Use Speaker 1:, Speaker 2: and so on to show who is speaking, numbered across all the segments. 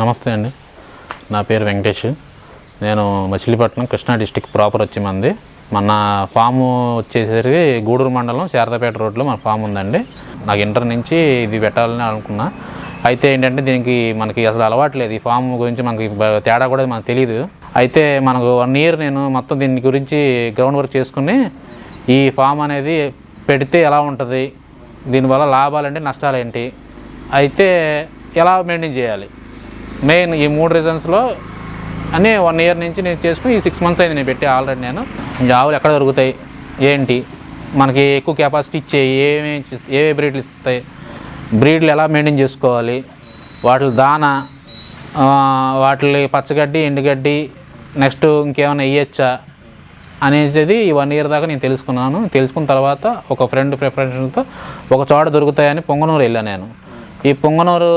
Speaker 1: నమస్తే అండి. నా పేరు వెంకటేష్. నేను మచిలీపట్నం కృష్ణా డిస్టిక్ ప్రాపర్ వచ్చి మంది. మన ఫాము వచ్చేసరికి గూడూరు మండలం శారదాపేట రోడ్లో మన ఫామ్ ఉందండి. నాకు ఇంటర్ నుంచి ఇది పెట్టాలని అనుకున్నా. అయితే ఏంటంటే దీనికి మనకి అసలు అలవాట్లేదు ఈ ఫామ్ గురించి మనకి తేడా కూడా మనకు తెలియదు అయితే మనకు వన్ ఇయర్ నేను మొత్తం దీని గురించి గ్రౌండ్ వర్క్ చేసుకుని ఈ ఫామ్ అనేది పెడితే ఎలా ఉంటుంది? దీనివల్ల లాభాలేంటి నష్టాలు ఏంటి? అయితే ఎలా మెయింటైన్ చేయాలి? మెయిన్ ఈ మూడు రీజన్స్లో అన్నీ వన్ ఇయర్ నుంచి నేను చేసుకుని ఈ సిక్స్ మంత్స్ అయింది నేను పెట్టి ఆల్రెడీ నేను. ఆవులు ఎక్కడ దొరుకుతాయి? ఏంటి? మనకి ఎక్కువ కెపాసిటీ ఇచ్చే ఏమేమి ఏ బ్రీడ్లు ఇస్తాయి? బ్రీడ్లు ఎలా మెయింటైన్ చేసుకోవాలి? వాటి దానా వాటి పచ్చగడ్డి ఎండుగడ్డి నెక్స్ట్ ఇంకేమైనా వేయచ్చా? అనేది ఈ వన్ ఇయర్ దాకా నేను తెలుసుకున్నాను. తెలుసుకున్న తర్వాత ఒక ఫ్రెండ్ ప్రిఫరెన్స్తో ఒక చోట దొరుకుతాయని పొంగనూరు వెళ్ళాను నేను. ఈ పొంగనూరు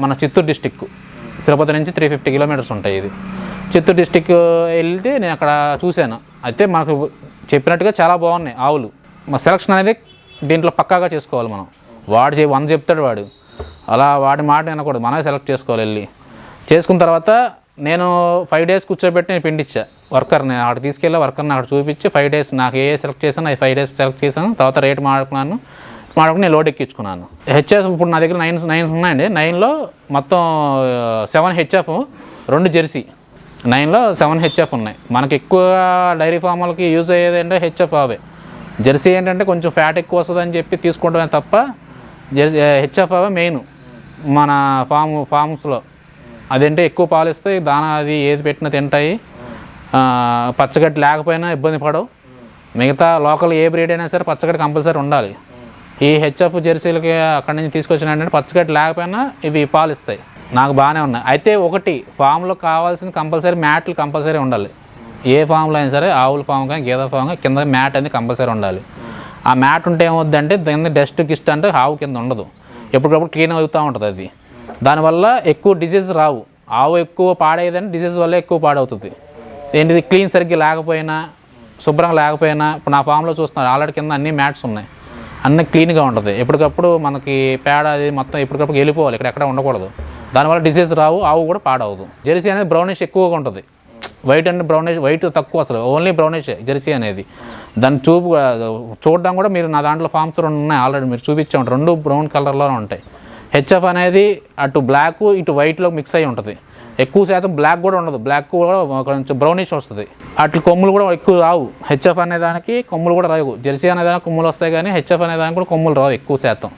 Speaker 1: మన చిత్తూరు డిస్టిక్ తిరుపతి నుంచి త్రీ ఫిఫ్టీ కిలోమీటర్స్ ఉంటాయి ఇది. చిత్తూరు డిస్టిక్ వెళ్తే నేను అక్కడ చూశాను. అయితే మనకు చెప్పినట్టుగా చాలా బాగున్నాయి ఆవులు. మా సెలక్షన్ అనేది దీంట్లో పక్కాగా చేసుకోవాలి మనం. వాడు చే వంద చెప్తాడు వాడు. అలా వాడి మాట వినకూడదు. మనమే సెలెక్ట్ చేసుకోవాలి వెళ్ళి. చేసుకున్న తర్వాత నేను ఫైవ్ డేస్ కూర్చోబెట్టి నేను పిండిచ్చా. వర్కర్ని అక్కడ తీసుకెళ్ళి వర్కర్ని అక్కడ చూపించి ఫైవ్ డేస్ నాకు ఏ సెలెక్ట్ చేశాను అది ఫైవ్ డేస్ సెలెక్ట్ చేశాను. తర్వాత రేట్ మాట్లాడుకున్నాను మాడుకుని నేను లోడ్ ఎక్కించుకున్నాను. హెచ్ఎఫ్ ఇప్పుడు నా దగ్గర నైన్ నైన్ ఉన్నాయండి. నైన్లో మొత్తం సెవెన్ హెచ్ఎఫ్ రెండు జెర్సీ. నైన్లో సెవెన్ హెచ్ఎఫ్ ఉన్నాయి. మనకి ఎక్కువ డైరీ ఫార్మ్లకి యూజ్ అయ్యేది అంటే హెచ్ఎఫ్ అవే. జెర్సీ ఏంటంటే కొంచెం ఫ్యాట్ ఎక్కువ వస్తుందని చెప్పి తీసుకోవడమే తప్ప జెర్సీ హెచ్ఎఫ్ అవే మెయిన్ మన ఫామ్ ఫామ్స్లో అదేంటే ఎక్కువ పాలు దానా అది ఏది పెట్టినా తింటాయి. పచ్చగడ్డి లేకపోయినా ఇబ్బంది పడవు. మిగతా లోకల్ ఏ బ్రీడ్ అయినా సరే పచ్చగడ్డి కంపల్సరీ ఉండాలి. ఈ హెచ్ఎఫ్ జెర్సీలకి అక్కడి నుంచి తీసుకొచ్చిన ఏంటంటే పచ్చగడ్డి లేకపోయినా ఇవి పాలు ఇస్తాయి. నాకు బాగానే ఉన్నాయి. అయితే ఒకటి ఫామ్లో కావాల్సిన కంపల్సరీ మ్యాట్లు కంపల్సరీ ఉండాలి. ఏ ఫామ్లో అయినా సరే ఆవుల ఫామ్ కానీ గేదె ఫామ్ కానీ కింద మ్యాట్ అనేది కంపల్సరీ ఉండాలి. ఆ మ్యాట్ ఉంటే ఏమవుద్దంటే దాని డస్ట్ గిస్ట్ అంటే ఆవు కింద ఉండదు. ఎప్పటికప్పుడు క్లీన్ అవుతూ ఉంటుంది అది. దానివల్ల ఎక్కువ డిజీజ్ రావు. ఆవు ఎక్కువ పాడేదంటే డిజీజ్ వల్ల ఎక్కువ పాడవుతుంది. ఏంటిది? క్లీన్ సరిగ్గా లేకపోయినా శుభ్రంగా లేకపోయినా ఇప్పుడు నా ఫామ్లో చూస్తున్నారు ఆల్రెడీ కింద అన్ని మ్యాట్స్ ఉన్నాయి. అన్నీ క్లీన్గా ఉంటుంది. ఎప్పటికప్పుడు మనకి పేడ అది మొత్తం ఎప్పటికప్పుడు వెళ్ళిపోవాలి ఇక్కడ ఎక్కడ ఉండకూడదు. దానివల్ల డిసీజ్ రావు ఆవు కూడా పాడవదు. జెర్సీ అనేది బ్రౌనిష్ ఎక్కువగా ఉంటుంది. వైట్ అండ్ బ్రౌనిష్ వైట్ తక్కువ అసలు. ఓన్లీ బ్రౌనిష్ జెర్సీ అనేది. దాన్ని చూపు చూడడం కూడా మీరు నా దాంట్లో ఫామ్స్ రెండు ఉన్నాయి ఆల్రెడీ మీరు చూపించాం. రెండు బ్రౌన్ కలర్లోనే ఉంటాయి. హెచ్ఎఫ్ అనేది అటు బ్లాక్ ఇటు వైట్లో మిక్స్ అయి ఉంటుంది. ఎక్కువ శాతం బ్లాక్ కూడా ఉండదు. బ్లాక్ కూడా కొంచెం బ్రౌనిష్ వస్తుంది. అట్ల కొమ్ములు కూడా ఎక్కువ రావు. హెచ్ఎఫ్ అనే దానికి కొమ్ములు కూడా రావు. జెర్సీ అనే దానికి కొమ్ములు వస్తాయి కానీ హెచ్ఎఫ్ అనే దానికి కూడా కొమ్ములు రావు ఎక్కువ శాతం.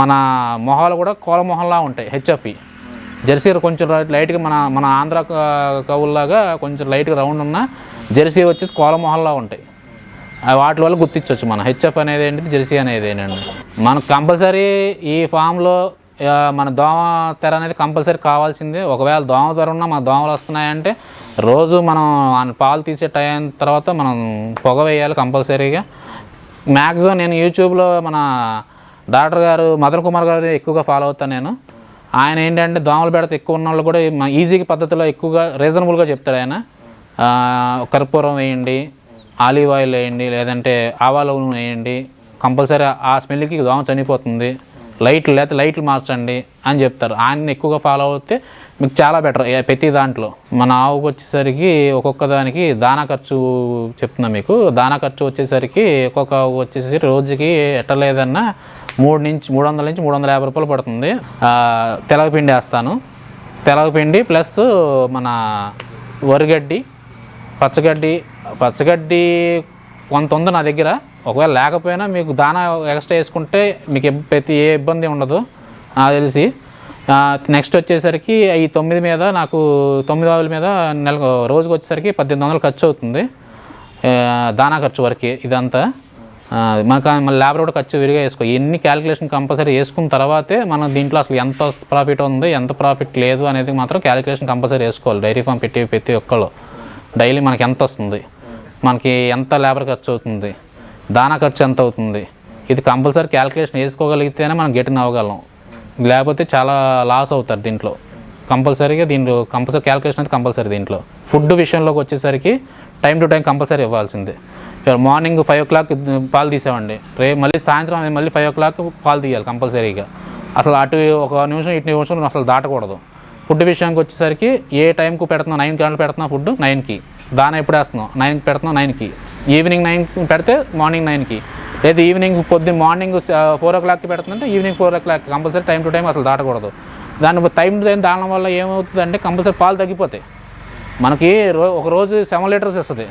Speaker 1: మన మొహాలు కూడా కోల మొహంలా ఉంటాయి హెచ్ఎఫ్ జెర్సీ కొంచెం లైట్గా మన మన ఆంధ్ర కవుల్లాగా కొంచెం లైట్గా రౌండ్ ఉన్న జెర్సీ వచ్చేసి కోల మొహంలా ఉంటాయి. ఆ వాటి వల్ల గుర్తించవచ్చు మనం. హెచ్ఎఫ్ అనేది ఏంటి జెర్సీ అనేది ఏంటండి? మనకు కంపల్సరీ ఈ ఫామ్లో మన దోమ తెర అనేది కంపల్సరీ కావాల్సిందే. ఒకవేళ దోమ తెర ఉన్నా మన దోమలు వస్తున్నాయంటే రోజు మనం పాలు తీసే టైం తర్వాత మనం పొగ వేయాలి కంపల్సరీగా. మ్యాక్సిమం నేను యూట్యూబ్లో మన డాక్టర్ గారు మదన్ కుమార్ గారు ఎక్కువగా ఫాలో అవుతాను నేను. ఆయన ఏంటంటే దోమలు పెడితే ఎక్కువ ఉన్న వాళ్ళు కూడా మన ఈజీ పద్ధతిలో ఎక్కువగా రీజనబుల్గా చెప్తాడు ఆయన. కర్పూరం వేయండి ఆలివ్ ఆయిల్ వేయండి లేదంటే ఆవాల నూనె వేయండి. కంపల్సరీ ఆ స్మెల్కి దోమ చనిపోతుంది. లైట్లు లేకపోతే లైట్లు మార్చండి అని చెప్తారు. ఆయన్ని ఎక్కువగా ఫాలో అవుతే మీకు చాలా బెటర్ ప్రతి దాంట్లో. మన ఆవుకు వచ్చేసరికి ఒక్కొక్క దానికి దానా ఖర్చు చెప్తున్నా మీకు. దానా ఖర్చు వచ్చేసరికి ఒక్కొక్క ఆవు వచ్చేసరికి రోజుకి ఎట్టలేదన్నా మూడు నుంచి మూడు వందల నుంచి మూడు వందల యాభై రూపాయలు పడుతుంది. తెలగపిండి వేస్తాను. తెలగపిండి ప్లస్ మన వరిగడ్డి పచ్చగడ్డి పచ్చగడ్డి కొంత ఉంది నా దగ్గర. ఒకవేళ లేకపోయినా మీకు దానా ఎక్స్ట్రా వేసుకుంటే మీకు ప్రతి ఏ ఇబ్బంది ఉండదు నాకు తెలిసి. నెక్స్ట్ వచ్చేసరికి ఈ తొమ్మిది మీద నాకు తొమ్మిది ఆవుల మీద నెల రోజుకి వచ్చేసరికి పద్దెనిమిది వందలు ఖర్చు అవుతుంది. దానా ఖర్చు వరకు ఇదంతా. మనకు మన లేబర్ కూడా ఖర్చు విరిగా వేసుకో ఎన్ని క్యాలిక్యులేషన్ కంపల్సరీ వేసుకున్న తర్వాతే మనం దీంట్లో అసలు ఎంత ప్రాఫిట్ ఉంది ఎంత ప్రాఫిట్ లేదు అనేది మాత్రం క్యాలిక్యులేషన్ కంపల్సరీ వేసుకోవాలి డైరీ ఫామ్ పెట్టి ప్రతి ఒక్కళ్ళు. డైలీ మనకి ఎంత వస్తుంది మనకి ఎంత లేబర్ ఖర్చు అవుతుంది. దానా ఖర్చు ఎంత అవుతుంది? ఇది కంపల్సరీ క్యాలిక్యులేషన్ వేసుకోగలిగితేనే మనం గెటిన్ అవ్వగలం. లేకపోతే చాలా లాస్ అవుతారు దీంట్లో. కంపల్సరీగా దీంట్లో కంపల్సరీ క్యాలిక్యులేషన్ అయితే కంపల్సరీ దీంట్లో. ఫుడ్ విషయంలోకి వచ్చేసరికి టైం టు టైం కంపల్సరీ ఇవ్వాల్సిందే. మార్నింగ్ ఫైవ్ ఓ క్లాక్ పాలు తీసామండి. రేపు మళ్ళీ సాయంత్రం అనేది మళ్ళీ ఫైవ్ ఓ క్లాక్ పాలు తీయాలి కంపల్సరీగా. అసలు అటు ఒక నిమిషం ఇటు నిమిషం అసలు దాటకూడదు. ఫుడ్ విషయానికి వచ్చేసరికి ఏ టైంకు పెడుతున్నా నైన్ గంటలు పెడుతున్నా ఫుడ్? నైన్కి. దాన ఎప్పుడు వేస్తున్నాం నైన్కి పెడుతున్నాం నైన్కి. ఈవినింగ్ నైన్కి పెడితే మార్నింగ్ నైన్కి. లేదా ఈవినింగ్ పొద్దున్న మార్నింగ్ ఫోర్ ఓ క్లాక్కి పెడుతుందంటే evening four o'clock compulsory time to time అసలు దాటకూడదు. దాని టైం టు టైం దానడం వల్ల ఏమవుతుంది అంటే కంపల్సరీ పాలు తగ్గిపోతాయి. మనకి రో ఒక రోజు సెవెన్ లీటర్స్ ఇస్తుంది.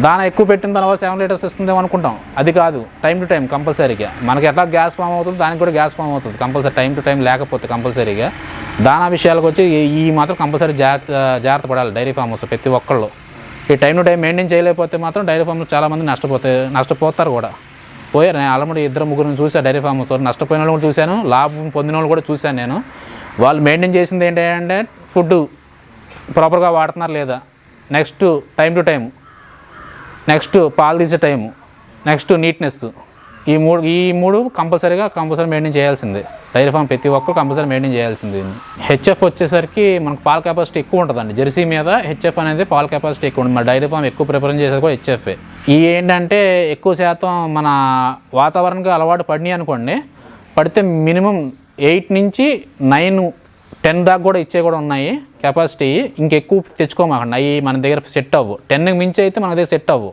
Speaker 1: దాన ఎక్కువ పెట్టిన తర్వాత సెవెన్ లీటర్స్ ఇస్తుందేమో అనుకుంటాం. అది కాదు టైం టు టైం కంపల్సరీగా. మనకి ఎట్లా గ్యాస్ ఫామ్ అవుతుంది దానికి కూడా గ్యాస్ ఫామ్ అవుతుంది. కంపల్సరీ టైం టు టైం లేకపోతే కంపల్సరీగా. దానా విషయాలకు వచ్చి ఈ- మాత్రం కంపల్సరీ జాగ్రత్త జాగ్రత్త పడాలి డైరీ ఫార్మర్స్ ప్రతి ఒక్కళ్ళు. ఈ టైం టు టైం మెయింటైన్ చేయలేకపోతే మాత్రం డైరీ ఫార్మ్లో చాలామంది నష్టపోతే నష్టపోతారు కూడా. పోయారు. నేను ఆల్రెడీ ఇద్దరు ముగ్గురు చూసాను డైరీ ఫార్మర్స్ నష్టపోయిన వాళ్ళు కూడా చూశాను. లాభం పొందిన వాళ్ళు కూడా చూశాను నేను. వాళ్ళు మెయింటైన్ చేసింది ఏంటంటే ఫుడ్ ప్రాపర్గా వాడుతున్నారు లేదా? Next time to time. Next పాలు తీసే టైము నెక్స్ట్ నీట్నెస్. ఈ మూడు ఈ మూడు కంపల్సరీగా కంపల్సరీ మెయింటైన్ చేయాల్సిందే. డైరీ ఫామ్ ప్రతి ఒక్కరు కంపల్సరీ మెయింటైన్ చేయాల్సింది. హెచ్ఎఫ్ వచ్చేసరికి మనకు పాల కెపాసిటీ ఎక్కువ ఉంటుందండి. జెర్సీ మీద హెచ్ఎఫ్ అనేది పాల కెపాసిటీ ఎక్కువ ఉంటుంది. మన డైరీ ఫామ్ ఎక్కువ ప్రిఫరెన్స్ చేసేది కూడా హెచ్ఎఫ్ ఈ ఏంటంటే ఎక్కువ శాతం మన వాతావరణంగా అలవాటు పడినాయి అనుకోండి పడితే మినిమం ఎయిట్ నుంచి నైన్ టెన్ దాకా కూడా ఇచ్చే కూడా ఉన్నాయి కెపాసిటీ. ఇంకెక్కువ తెచ్చుకోమాకండి. అవి మన దగ్గర సెట్ అవ్వు. టెన్కి మించి అయితే మన దగ్గర సెట్ అవ్వు.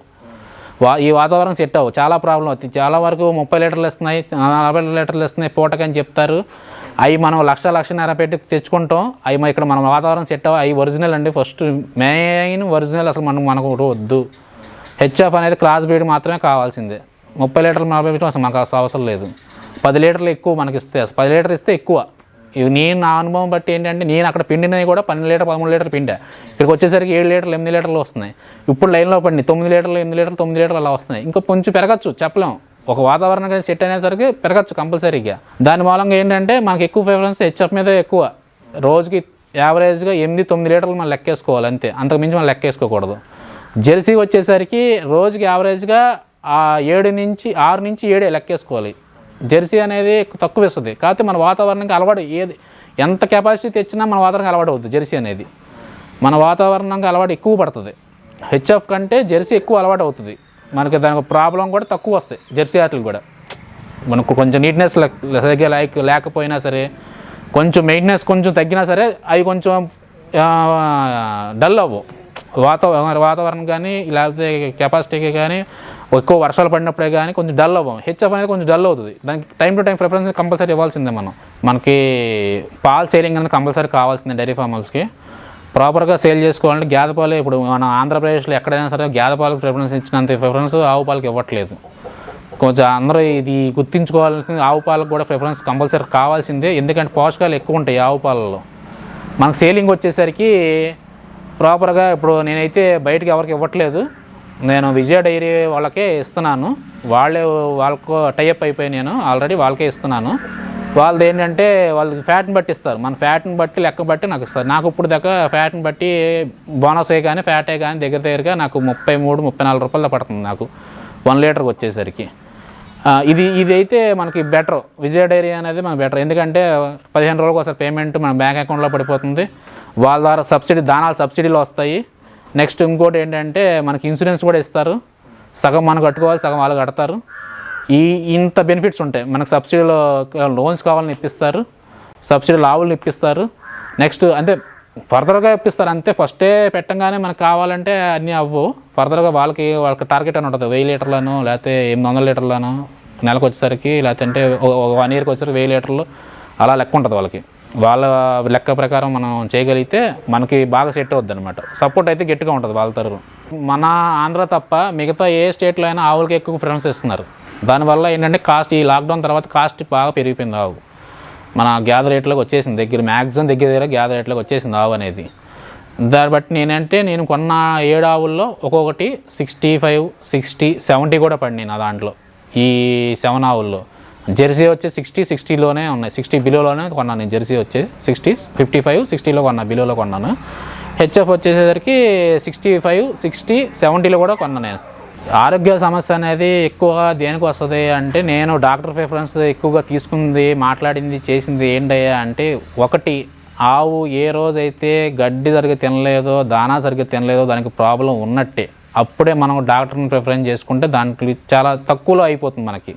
Speaker 1: వా ఈ వాతావరణం సెట్ అవ్వు చాలా ప్రాబ్లం అవుతుంది. చాలా వరకు ముప్పై లీటర్లు ఇస్తున్నాయి నలభై లీటర్లు ఇస్తున్నాయి పూటకని చెప్తారు. అవి మనం లక్ష లక్షన్నర పెట్టి తెచ్చుకుంటాం. అవి ఇక్కడ మనం వాతావరణం సెట్ అవ్వ అవి ఒరిజినల్ అండి. ఫస్ట్ మెయిన్ ఒరిజినల్ అసలు మనం మనకు వద్దు. హెచ్ఎఫ్ అనేది క్రాస్ బ్రీడ్ మాత్రమే కావాల్సిందే. ముప్పై లీటర్లు నలభై లీటర్లు అసలు మనకు అసలు అవసరం లేదు. పది లీటర్లు ఎక్కువ మనకి ఇస్తే పది లీటర్ ఇస్తే ఎక్కువ. నేను నా అనుభవం బట్టి ఏంటంటే నేను అక్కడ పిండినవి కూడా పన్నెండు లీటర్ పదమూడు లీటర్లు పిండా. ఇక్కడికి వచ్చేసరికి ఏడు లీటర్లు ఎనిమిది లీటర్లు వస్తున్నాయి. ఇప్పుడు లైన్లో పడి తొమ్మిది లీటర్లు ఎనిమిది లీటర్లు తొమ్మిది లీటర్లు అలా వస్తున్నాయి. ఇంకా కొంచెం పెరగచ్చు చెప్పలేం. ఒక వాతావరణం కానీ సెట్ అనేసరికి పెరగచ్చు కంపల్సరీగా. దాని మూలంగా ఏంటంటే మనకి ఎక్కువ ప్రిఫరెన్స్ హెచ్ఎఫ్ మీద ఎక్కువ. రోజుకి యావరేజ్గా ఎనిమిది తొమ్మిది లీటర్లు మనం లెక్కేసుకోవాలి అంతే. అంతకుమించి మనం లెక్కేసుకోకూడదు. జెర్సీ వచ్చేసరికి రోజుకి యావరేజ్గా ఏడు నుంచి ఆరు నుంచి ఏడే లెక్కేసుకోవాలి. జెర్సీ అనేది తక్కువ ఇస్తుంది. కాకపోతే మన వాతావరణానికి అలవాటు ఏది ఎంత కెపాసిటీ తెచ్చినా మన వాతావరణం అలవాటు అవుతుంది జెర్సీ అనేది. మన వాతావరణంకి అలవాటు ఎక్కువ పడుతుంది. హెచ్ఎఫ్ కంటే జెర్సీ ఎక్కువ అలవాటు అవుతుంది. మనకి దానికి ప్రాబ్లం కూడా తక్కువ వస్తాయి జెర్సీ ఆటలు కూడా. మనకు కొంచెం నీట్నెస్ సరిగ్గా లైక్ లేకపోయినా సరే కొంచెం మెయింటెనెన్స్ కొంచెం తగ్గినా సరే అవి కొంచెం డల్ అవ్వవు వాతావరణం వాతావరణం కానీ లేకపోతే కెపాసిటీకి కానీ ఎక్కువ వర్షాలు పడినప్పుడే కానీ కొంచెం డల్ అవ్వం. హెచ్ఎఫ్ అనేది కొంచెం డల్ అవుతుంది. దానికి time to time preference compulsory ఇవ్వాల్సిందే మనం. మనకి పాల్ సేలింగ్ అనేది కంపల్సరీ కావాల్సిందే డైరీ ఫార్మర్స్కి ప్రాపర్గా సేల్ చేసుకోవాలంటే గేదె పాలు ఇప్పుడు మన ఆంధ్రప్రదేశ్లో ఎక్కడైనా సరే గేదె పాలకు ప్రిఫరెన్స్ ఇచ్చినంత ప్రిఫరెన్స్ ఆవు పాలకి ఇవ్వట్లేదు. కొంచెం అందరూ ఇది గుర్తించుకోవాల్సింది ఆవు పాలకు కూడా ప్రిఫరెన్స్ కంపల్సరీ కావాల్సిందే. ఎందుకంటే పోషకాలు ఎక్కువ ఉంటాయి ఆవు పాలలో మనకు సేలింగ్ వచ్చేసరికి ప్రాపర్గా ఇప్పుడు నేనైతే బయటకి ఎవరికి ఇవ్వట్లేదు. నేను విజయ డైరీ వాళ్ళకే ఇస్తున్నాను. వాళ్ళే వాళ్ళకు టైఅప్ అయిపోయి నేను ఆల్రెడీ వాళ్ళకే ఇస్తున్నాను. వాళ్ళది ఏంటంటే వాళ్ళకి ఫ్యాట్ని బట్టి ఇస్తారు. మన ఫ్యాట్ని బట్టి లెక్క బట్టి నాకు ఇస్తారు. నాకు ఇప్పుడు దాకా ఫ్యాట్ని బట్టి బోనసే కానీ ఫ్యాటే కానీ దగ్గర దగ్గరగా నాకు ముప్పై మూడు ముప్పై నాలుగు రూపాయలు పడుతుంది నాకు. వన్ లీటర్కి వచ్చేసరికి. ఇది ఇది అయితే మనకి బెటర్ విజయ డైరీ అనేది మనకు బెటర్ ఎందుకంటే పదిహేను రోజులకు ఒకసారి పేమెంట్ మన బ్యాంక్ అకౌంట్లో పడిపోతుంది. వాళ్ళ ద్వారా సబ్సిడీ దానాలు సబ్సిడీలు వస్తాయి. నెక్స్ట్ ఇంకోటి ఏంటంటే మనకి ఇన్సూరెన్స్ కూడా ఇస్తారు. సగం మనం కట్టుకోవాలి సగం వాళ్ళు కడతారు. ఈ ఇంత బెనిఫిట్స్ ఉంటాయి. మనకు సబ్సిడీలో లోన్స్ కావాలని ఇప్పిస్తారు. సబ్సిడీ లావులు ఇప్పిస్తారు. నెక్స్ట్ అంటే ఫర్దర్గా ఇప్పిస్తారు. అంతే ఫస్టే పెట్టంగానే మనకు కావాలంటే అన్నీ అవ్వవు ఫర్దర్గా వాళ్ళకి వాళ్ళకి టార్గెట్ అని ఉంటుంది. వెయ్యి లీటర్లను లేకపోతే ఎనిమిది వందల లీటర్లను నెలకు వచ్చేసరికి లేకపోతే వన్ ఇయర్కి వచ్చేసరికి వెయ్యి లీటర్లు అలా లెక్క ఉంటుంది వాళ్ళకి. వాళ్ళ లెక్క ప్రకారం మనం చేయగలిగితే మనకి బాగా సెట్ అవుద్ది అనమాట సపోర్ట్ అయితే గట్టిగా ఉంటుంది వాళ్ళ తరఫు మన ఆంధ్ర తప్ప మిగతా ఏ స్టేట్లో అయినా ఆవులకి ఎక్కువ ప్రిఫరెన్స్ ఇస్తున్నారు. దానివల్ల ఏంటంటే కాస్ట్ ఈ లాక్డౌన్ తర్వాత కాస్ట్ బాగా పెరిగిపోయింది ఆవు. మన గ్యాదర్ రేట్లోకి వచ్చేసింది. దగ్గర మ్యాక్సిమం దగ్గర దగ్గర గ్యాదర్ రేట్లోకి వచ్చేసింది ఆవు అనేది. దాన్ని బట్టి నేనంటే నేను కొన్న ఏడు ఆవుల్లో ఒక్కొక్కటి సిక్స్టీ ఫైవ్ సిక్స్టీ సెవెంటీ కూడా పడినాయి నా దాంట్లో. ఈ సెవెన్ ఆవుల్లో. జెర్సీ వచ్చి సిక్స్టీ సిక్స్టీలోనే ఉన్నాయి. సిక్స్టీ బిలోలోనే కొన్నాను నేను. జెర్సీ వచ్చి సిక్స్టీ ఫిఫ్టీ ఫైవ్ సిక్స్టీలో కొన్నా బిలోలో కొన్నాను. హెచ్ఎఫ్ వచ్చేసరికి సిక్స్టీ ఫైవ్ సిక్స్టీ సెవెంటీలో కూడా కొన్నాను నేను. ఆరోగ్య సమస్య అనేది ఎక్కువగా దేనికి వస్తుంది అంటే నేను డాక్టర్ ప్రిఫరెన్స్ ఎక్కువగా తీసుకుంది మాట్లాడింది చేసింది ఏంటయ్యా అంటే ఒకటి ఆవు ఏ రోజైతే గడ్డి సరిగ్గా తినలేదో దానా సరిగ్గా తినలేదో దానికి ప్రాబ్లం ఉన్నట్టే. అప్పుడే మనం డాక్టర్ని ప్రిఫరెన్స్ చేసుకుంటే దానికి చాలా తక్కువలో అయిపోతుంది మనకి.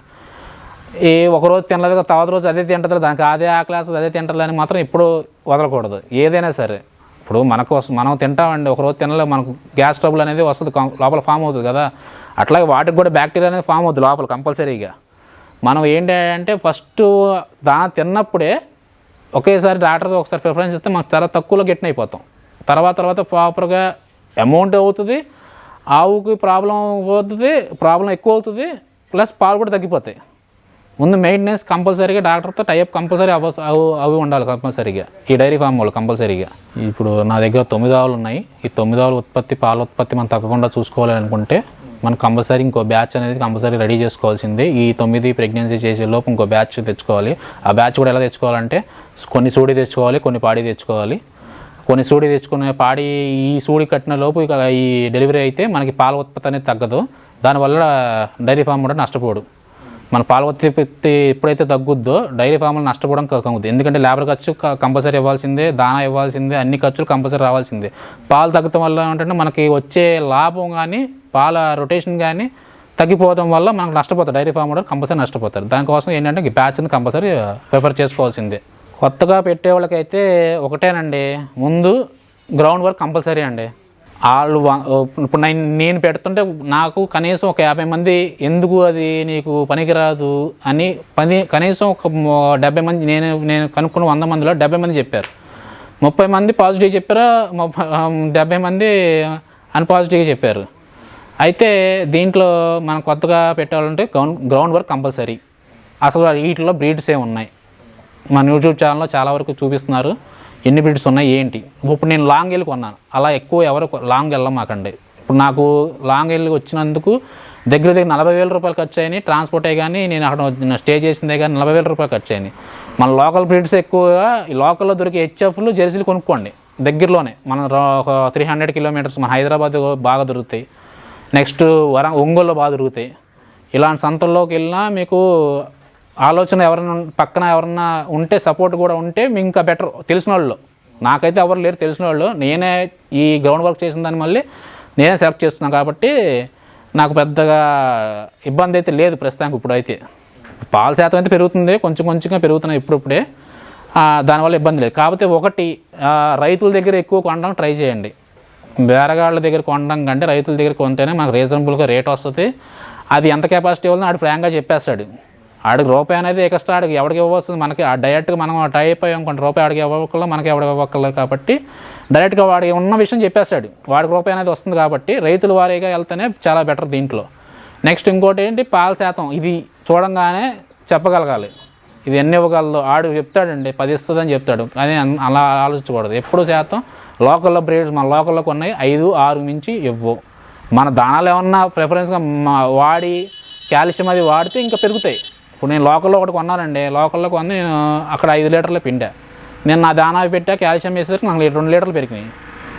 Speaker 1: ఈ ఒక రోజు తినలేదు తర్వాత రోజు అదే తింటారు దానికి అదే ఆ క్లాస్ అదే తింటారు అని మాత్రం ఎప్పుడు వదలకూడదు. ఏదైనా సరే. ఇప్పుడు మనకు వస్తు- మనం తింటామండి ఒక రోజు తినలేదు మనకు గ్యాస్ ట్రబుల్ అనేది వస్తుంది లోపల ఫామ్ అవుతుంది కదా. అట్లాగే వాటికి కూడా బ్యాక్టీరియా అనేది ఫామ్ అవుతుంది లోపల కంపల్సరీగా. మనం ఏంటి అంటే ఫస్ట్ దా తిన్నప్పుడే ఒకేసారి డాక్టర్ ఒకసారి ప్రిఫరెన్స్ ఇస్తే మనకు చాలా తక్కువలో గెట్టిన అయిపోతాం. తర్వాత తర్వాత ప్రాపర్గా అమౌంట్ అవుతుంది ఆవుకి ప్రాబ్లం అవుతుంది ప్రాబ్లం ఎక్కువ అవుతుంది ప్లస్ పాలు కూడా తగ్గిపోతాయి. ముందు మెయింటెనెన్స్ కంపల్సరీగా డాక్టర్తో టైప్ కంపల్సరీ అవ అవి అవి ఉండాలి కంపల్సరీగా ఈ డైరీ ఫామ్ వాళ్ళు కంపల్సరీగా ఇప్పుడు నా దగ్గర తొమ్మిది ఆవులు ఉన్నాయి. ఈ తొమ్మిది ఆవుల ఉత్పత్తి పాల ఉత్పత్తి మనం తగ్గకుండా చూసుకోవాలి అనుకుంటే మనం కంపల్సరీ ఇంకో బ్యాచ్ అనేది కంపల్సరీ రెడీ చేసుకోవాల్సిందే. ఈ తొమ్మిది ప్రెగ్నెన్సీ చేసే లోపు ఇంకో బ్యాచ్ తెచ్చుకోవాలి. ఆ బ్యాచ్ కూడా ఎలా తెచ్చుకోవాలంటే కొన్ని సూడి తెచ్చుకోవాలి కొన్ని పాడి తెచ్చుకోవాలి. కొన్ని సూడి తెచ్చుకునే పాడి ఈ సూడి కట్టిన లోపు ఇక ఈ డెలివరీ అయితే మనకి పాల ఉత్పత్తి అనేది తగ్గదు. దానివల్ల డైరీ ఫామ్ కూడా నష్టపోడు. మన పాల ఉత్పత్తి ఎప్పుడైతే తగ్గుద్దో డైరీ ఫామ్లు నష్టపోవడం కలుగుతుంది ఎందుకంటే లేబర్ ఖర్చు కంపల్సరీ ఇవ్వాల్సిందే దానా ఇవ్వాల్సిందే అన్ని ఖర్చులు కంపల్సరీ రావాల్సిందే. పాలు తగ్గడం వల్ల ఏంటంటే మనకి వచ్చే లాభం కానీ పాల రొటేషన్ కానీ తగ్గిపోవడం వల్ల మనకు నష్టపోతారు. డైరీ ఫామ్ కూడా కంపల్సరీ నష్టపోతారు. దానికోసం ఏంటంటే బ్యాచ్ని కంపల్సరీ ప్రిఫర్ చేసుకోవాల్సిందే. కొత్తగా పెట్టే వాళ్ళకైతే ఒకటేనండి. ముందు గ్రౌండ్ వర్క్ కంపల్సరీ అండి. వాళ్ళు ఇప్పుడు నేను నేను పెడుతుంటే నాకు కనీసం ఒక యాభై మంది ఎందుకు అది నీకు పనికిరాదు అని పని కనీసం ఒక డెబ్బై మంది నేను నేను కనుక్కున్న వంద మందిలో డెబ్బై మంది చెప్పారు. ముప్పై మంది పాజిటివ్ చెప్పారు? డెబ్బై మంది అన్పాజిటివ్గా చెప్పారు. అయితే దీంట్లో మనం కొత్తగా పెట్టాలంటే గ్రౌండ్ గ్రౌండ్ వర్క్ కంపల్సరీ. అసలు వీటిలో బ్రీడ్స్ ఏ ఉన్నాయి మన యూట్యూబ్ ఛానల్లో చాలా వరకు చూపిస్తున్నారు. ఎన్ని బ్రీడ్స్ ఉన్నాయి ఏంటి? ఇప్పుడు నేను లాంగ్ వెళ్ళి కొన్నాను. అలా ఎక్కువ ఎవరు లాంగ్ వెళ్ళమాకండి ఇప్పుడు నాకు లాంగ్ వెళ్ళి వచ్చినందుకు దగ్గర దగ్గర నలభై వేల రూపాయలు ఖర్చు అయినాయి ట్రాన్స్పోర్ట్ కానీ నేను అక్కడ స్టే చేసిందే కానీ నలభై వేల రూపాయలు ఖర్చు అయినాయి మన లోకల్ బ్రీడ్స్ ఎక్కువగా లోకల్లో దొరికే హెచ్ఎఫ్లు జెర్సీలు కొనుక్కోండి. దగ్గరలోనే మన ఒక త్రీ హండ్రెడ్ కిలోమీటర్స్ మన హైదరాబాద్ బాగా దొరుకుతాయి. నెక్స్ట్ వరం ఒంగోలులో బాగా దొరుకుతాయి. ఇలాంటి సంతల్లోకి వెళ్ళినా మీకు ఆలోచన ఎవరైనా పక్కన ఎవరన్నా ఉంటే సపోర్ట్ కూడా ఉంటే మీ ఇంకా బెటర్ తెలిసిన వాళ్ళు నాకైతే ఎవరు లేరు తెలిసిన వాళ్ళు నేనే ఈ గ్రౌండ్ వర్క్ చేసిన దాన్ని మళ్ళీ నేనే సెలెక్ట్ చేస్తున్నాను కాబట్టి నాకు పెద్దగా ఇబ్బంది అయితే లేదు ప్రస్తుతానికి ఇప్పుడైతే పాల శాతం అయితే పెరుగుతుంది కొంచెం కొంచెంగా పెరుగుతున్నాయి ఇప్పుడిప్పుడే. దానివల్ల ఇబ్బంది లేదు. కాకపోతే ఒకటి రైతుల దగ్గర ఎక్కువ కొనడం ట్రై చేయండి. బేరగాళ్ళ దగ్గర కొనడం కంటే రైతుల దగ్గర కొంటేనే మనకు రీజనబుల్గా రేట్ వస్తుంది. అది ఎంత కెపాసిటీ ఉందో ఆడు ఫ్రాంక్గా చెప్పేస్తాడు. ఆడికి రూపాయి అనేది ఎక్స్ట్రా ఆడికి ఎవరికి ఇవ్వాల్సింది మనకి ఆ డైరెక్ట్గా మనం టై అయ్యాం కొన్ని రూపాయి ఆడికి ఇవ్వక్కర్లా మనకి ఎవరికి ఇవ్వక్కర్లేదు కాబట్టి డైరెక్ట్గా వాడికి ఉన్న విషయం చెప్పేస్తాడు. వాడికి రూపాయి అనేది వస్తుంది కాబట్టి రైతుల వారీగా వెళ్తేనే చాలా బెటర్ దీంట్లో. నెక్స్ట్ ఇంకోటి ఏంటి? పాల శాతం. ఇది చూడంగానే చెప్పగలగాలి. ఇది ఎన్ని ఇవ్వగలదు. ఆడు చెప్తాడండి పది ఇస్తుందని చెప్తాడు. అది అలా ఆలోచించకూడదు. ఎప్పుడు శాతం? లోకల్లో బ్రీడ్స్ మన లోకల్లో కొన్ని ఐదు ఆరు మించి ఇవ్వవు మన దానాలు ఏమన్నా ప్రిఫరెన్స్గా మా- వాడి కాల్షియం అది వాడితే ఇంకా పెరుగుతాయి. ఇప్పుడు నేను లోకల్లో ఒకటి కొన్నానండి. లోకల్లో కొని నేను అక్కడ ఐదు లీటర్లు పిండా. నేను నా దానా పెట్టా కాల్షియం వేసేసరికి నాకు రెండు లీటర్లు పెరిగినాయి.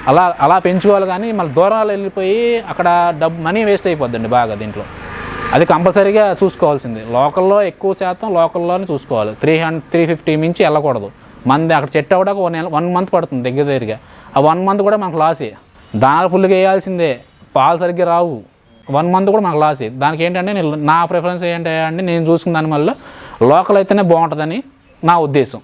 Speaker 1: అలా అలా పెంచుకోవాలి కానీ మళ్ళీ దూరాలు వెళ్ళిపోయి అక్కడ డబ్బు మనీ వేస్ట్ అయిపోద్దండి బాగా దీంట్లో. అది కంపల్సరీగా చూసుకోవాల్సింది. లోకల్లో ఎక్కువ శాతం లోకల్లోనే చూసుకోవాలి. త్రీ హండ్రెడ్ త్రీ ఫిఫ్టీ మించి వెళ్ళకూడదు. మంది అక్కడ చెట్టు అవ్వడానికి వన్ వన్ మంత్ పడుతుంది దగ్గర దగ్గరగా. ఆ వన్ మంత్ కూడా మనకు లాసే. దానాలు ఫుల్గా వేయాల్సిందే. పాలు సరిగ్గా రావు. వన్ మంత్ కూడా మాకు లాస్ దానికి ఏంటంటే నేను నా ప్రిఫరెన్స్ ఏంటంటే నేను చూసుకున్న దాని వల్ల లోకల్ అయితేనే బాగుంటుందని నా ఉద్దేశం.